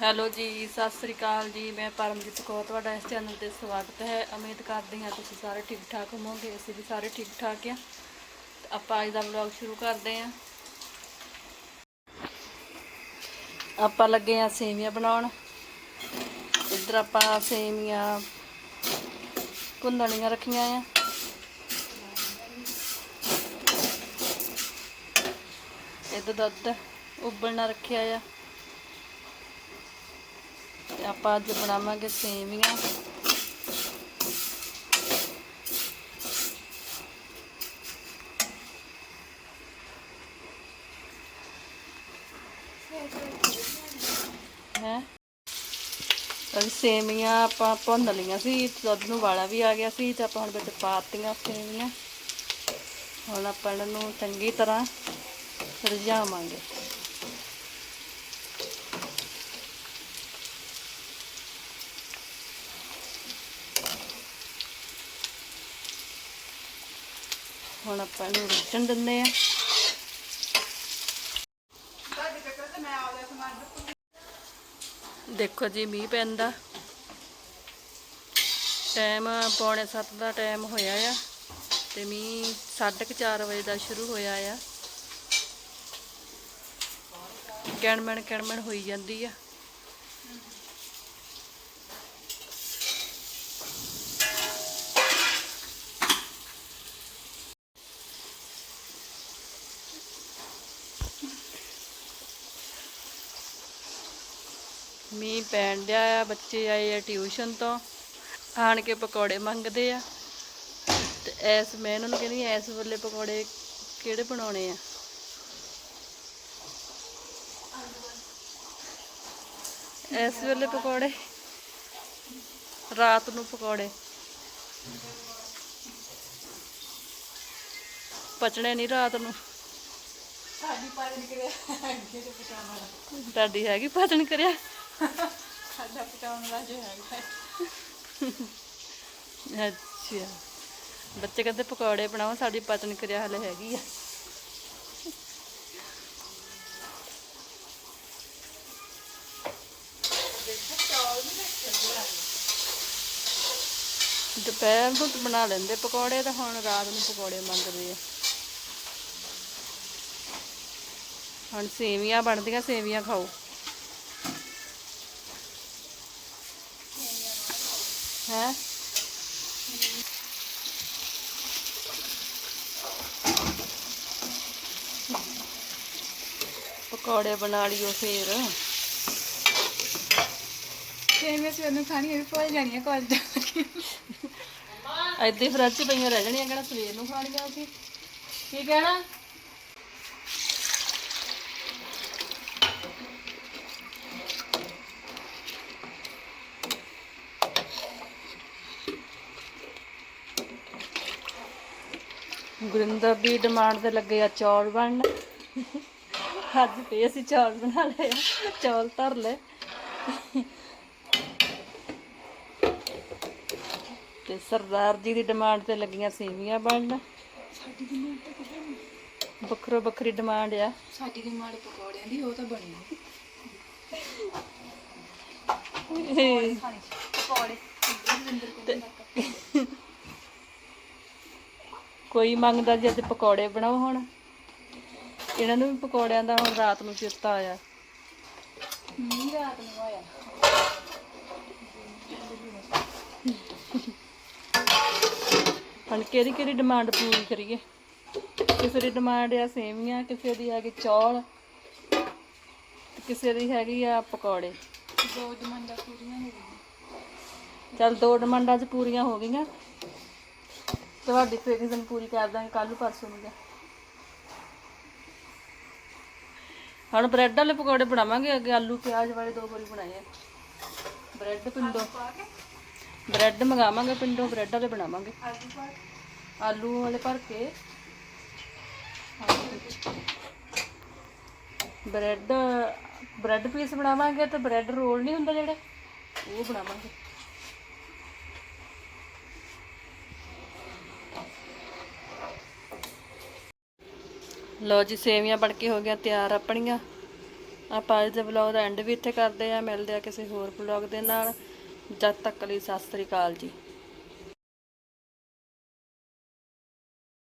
Hello ਜੀ, ਸਤਿ ਸ੍ਰੀ ਅਕਾਲ ਜੀ। ਮੈਂ ਪਰਮਜੀਤ ਕੌਰ, ਤੁਹਾਡਾ ਇਸ ਚੈਨਲ ਤੇ ਸਵਾਗਤ ਹੈ। ਉਮੀਦ ਕਰਦੀ ਹਾਂ ਤੁਸੀਂ ਸਾਰੇ ਠੀਕ ਠਾਕ ਹੋਵੋਗੇ, ਅਸੀਂ ਵੀ ਸਾਰੇ ਠੀਕ ਠਾਕ ਆ ਤੇ ਆਪਾਂ ਅੱਜ ਦਾ ਵਲੌਗ ਸ਼ੁਰੂ ਕਰਦੇ ਹਾਂ। ਆਪਾਂ ਲੱਗੇ ਆ ਸੇਵੀਆਂ ਬਣਾਉਣ। ਇੱਧਰ ਆਪਾਂ ਸੇਵੀਆਂ, ਕੁੰਦਣੀਆਂ ਰੱਖੀਆਂ ਆ। ਇੱਧਰ ਦੁੱਧ ਉਬਲਣਾ ਰੱਖਿਆ ਆ। ਤੇ ਆਪਾਂ ਅੱਜ ਬਣਾਵਾਂਗੇ ਸੇਵੀਆਂ। ਹੈ? ਅਹ ਸੇਵੀਆਂ ਆਪਾਂ ਭੁੰਨ ਲਈਆਂ ਸੀ, ਦੁੱਧ ਨੂੰ ਵਾਲਾ ਵੀ ਆ ਗਿਆ ਸੀ ਤੇ ਆਪਾਂ ਹੁਣ ਵਿੱਚ ਪਾਤੀਆਂ ਸੇਵੀਆਂ। ਹੁਣ ਆਪਾਂ ਇਹਨਾਂ ਨੂੰ ਚੰਗੀ ਤਰ੍ਹਾਂ ਰਝਾਵਾਂਗੇ ਹੁਣ ਆਪਾਂ ਇਹਨੂੰ ਰਿੱਝਣ ਦਿੰਦੇ ਆ ਦੇਖੋ ਜੀ, ਮੀਂਹ ਪੈਂਦਾ। ਟਾਈਮ ਪੌਣੇ 7 ਦਾ ਟਾਈਮ ਹੋਇਆ ਆ ਤੇ ਮੀਂਹ 4:30 ਵਜੇ ਦਾ ਸ਼ੁਰੂ ਹੋਇਆ ਆ। ਕਿਣਮਣ ਕਿਣਮਣ ਹੋਈ ਜਾਂਦੀ ਆ। ਮੀਂਹ ਪੈਣ ਡਿਆ ਆ ਬੱਚੇ ਆਏ ਆ ਟਿਊਸ਼ਨ ਤੋਂ ਆਣ ਕੇ ਪਕੌੜੇ ਮੰਗਦੇ ਆ। ਤੇ ਐਸ ਮੈਂ ਇਹਨਾਂ ਨੂੰ ਕਹਿੰਦੀ ਐਸ ਵੇਲੇ ਪਕੌੜੇ ਕਿਹੜੇ ਬਣਾਉਣੇ ਆ? ਐਸ ਵੇਲੇ ਪਕੌੜੇ। ਰਾਤ ਨੂੰ ਪਕੌੜੇ। ਪਚਣੇ ਨਹੀਂ ਰਾਤ ਨੂੰ। ਸਾਡੀ ਪਾਣੀ ਨਿਕਲਿਆ ਅੱਗੇ ਤੇ ਪਛਾਣ ਵਾਲਾ ਤੁਹਾਡੀ ਹੈਗੀ ਪਚਣ ਕਰਿਆ? ਸਾਡਾ ਪਛਾਣ ਵਾਲਾ ਜੋ ਹੈਗਾ ਅੱਛਾ। ਬੱਚੇ ਕਹਿੰਦੇ ਪਕੌੜੇ ਬਣਾਓ, ਸਾਡੀ ਪਚਣ ਕਿਰਿਆ ਹਲੇ ਹੈਗੀ ਆ। ਦੁਪਹਿਰ ਨੂੰ ਬਣਾ ਲੈਂਦੇ ਪਕੌੜੇ, ਤਾਂ ਹੁਣ ਰਾਤ ਨੂੰ ਪਕੌੜੇ ਮੰਗਦੇ ਆ। ਹੁਣ ਸੇਵੀਆਂ ਬਣਦੀਆਂ, ਸੇਵੀਆਂ ਖਾਓ। ਹੈ। ਪਕੌੜੇ ਬਣਾ ਲਿਓ ਫੇਰ। ਸੇਮੀਆਂ ਸੀ ਉਹਨੂੰ ਖਾਣੀਆਂ ਵੀ ਭੁੱਲ ਜਾਣੀਆਂ ਕਾਲਜ ਜਾ ਕੇ ਐਦਾਂ ਹੀ ਫਰਿੱਜ 'ਚ ਪਈਆਂ ਰਹਿ ਜਾਣੀਆਂ ਕਿਹੜਾ ਸਵੇਰ ਨੂੰ ਖਾਣੀਆਂ ਅਸੀਂ। ਕੀ ਕਹਿਣਾ? ਗੁਰਿੰਦਰ ਦੀ ਡਿਮਾਂਡ ਤੇ ਲੱਗੇ ਆ ਚੌਲ ਬਣਨ। ਅੱਜ ਫੇਰ ਅਸੀਂ ਚੌਲ ਬਣਾ ਲਏ ਆ। ਚੌਲ ਧਰ ਲਏ। ਤੇ ਸਰਦਾਰ ਜੀ ਦੀ ਡਿਮਾਂਡ ਤੇ ਲੱਗੀਆਂ ਸੇਵੀਆਂ ਬਣਨ। ਸਾਡੀ ਤਾਂ ਨਹੀਂ ਵੱਖਰੋ ਵੱਖਰੀ ਡਿਮਾਂਡ ਆ। ਸਾਡੀ ਦੀ ਮਾਂ ਪਕੌੜਿਆਂ ਦੀ ਉਹ ਤਾਂ ਬਣੀ ਖਾਣੀ ਪਕੌੜੇ। ਰਵਿੰਦਰ ਕੋਲ ਕੋਈ ਮੰਗਦਾ ਜੀ ਅੱਜ ਪਕੌੜੇ ਬਣਾਓ ਹੁਣ। ਇਹਨਾਂ ਨੂੰ ਵੀ ਪਕੌੜਿਆਂ ਦਾ ਹੁਣ ਰਾਤ ਨੂੰ ਚੇਤਾ ਆਇਆ। ਮੀਂਹ ਰਾਤ ਨੂੰ ਆਇਆ। ਹੁਣ ਕਿਹੜੀ ਕਿਹੜੀ ਡਿਮਾਂਡ ਪੂਰੀ ਕਰੀਏ? ਕਿਸੇ ਦੀ ਡਿਮਾਂਡ ਆ ਸੇਵੀਆਂ ਕਿਸੇ ਦੀ ਹੈਗੀ ਚੌਲ ਤੇ ਕਿਸੇ ਦੀ ਹੈਗੀ ਆ ਪਕੌੜੇ। ਦੋ ਡਿਮਾਂਡਾਂ ਪੂਰੀਆਂ ਹੋ ਗਈਆਂ। ਚੱਲ ਦੋ ਡਿਮਾਂਡਾਂ ਚ ਪੂਰੀਆਂ ਹੋ ਗਈਆਂ। ਤੁਹਾਡੀ ਫੇਰ ਪੂਰੀ ਕਰ ਦਾਂਗੇ ਕੱਲ ਨੂੰ ਪਰਸੋਂ ਨੂੰ ਜਾ। ਹੁਣ ਬ੍ਰੈਡ ਵਾਲੇ ਪਕੌੜੇ ਬਣਾਵਾਂਗੇ ਅੱਗੇ, ਆਲੂ, ਪਿਆਜ਼ ਵਾਲੇ ਦੋ ਵਾਰੀ ਬਣਾਏ ਆ। ਬ੍ਰੈਡ ਪਿੰਡੋਂ। ਪਾ ਕੇ ਬ੍ਰੈਡ ਮੰਗਾਵਾਂਗੇ ਪਿੰਡੋਂ, ਬ੍ਰੈਡ ਵਾਲੇ ਬਣਾਵਾਂਗੇ। ਆਲੂ ਆਲੂ ਵਾਲੇ ਭਰ ਕੇ। ਬ੍ਰੈਡ ਬ੍ਰੈਡ ਪੀਸ ਬਣਾਵਾਂਗੇ ਤੇ ਬ੍ਰੈਡ ਰੋਲ ਨਹੀਂ ਹੁੰਦਾ ਜਿਹੜੇ, ਉਹ ਬਣਾਵਾਂਗੇ। ਲਓ ਜੀ, ਸੇਵੀਆਂ ਬਣ ਕੇ ਹੋ ਗਈਆਂ ਤਿਆਰ ਆਪਣੀਆਂ। ਆਪਾਂ ਅੱਜ ਦੇ ਵਲੌਗ ਦਾ ਐਂਡ ਵੀ ਇੱਥੇ ਕਰਦੇ ਆ ਮਿਲਦੇ ਆ ਕਿਸੇ ਹੋਰ ਵਲੌਗ ਦੇ ਨਾਲ। ਜਦ ਤੱਕ ਲਈ ਸਤਿ ਸ੍ਰੀ ਅਕਾਲ ਜੀ।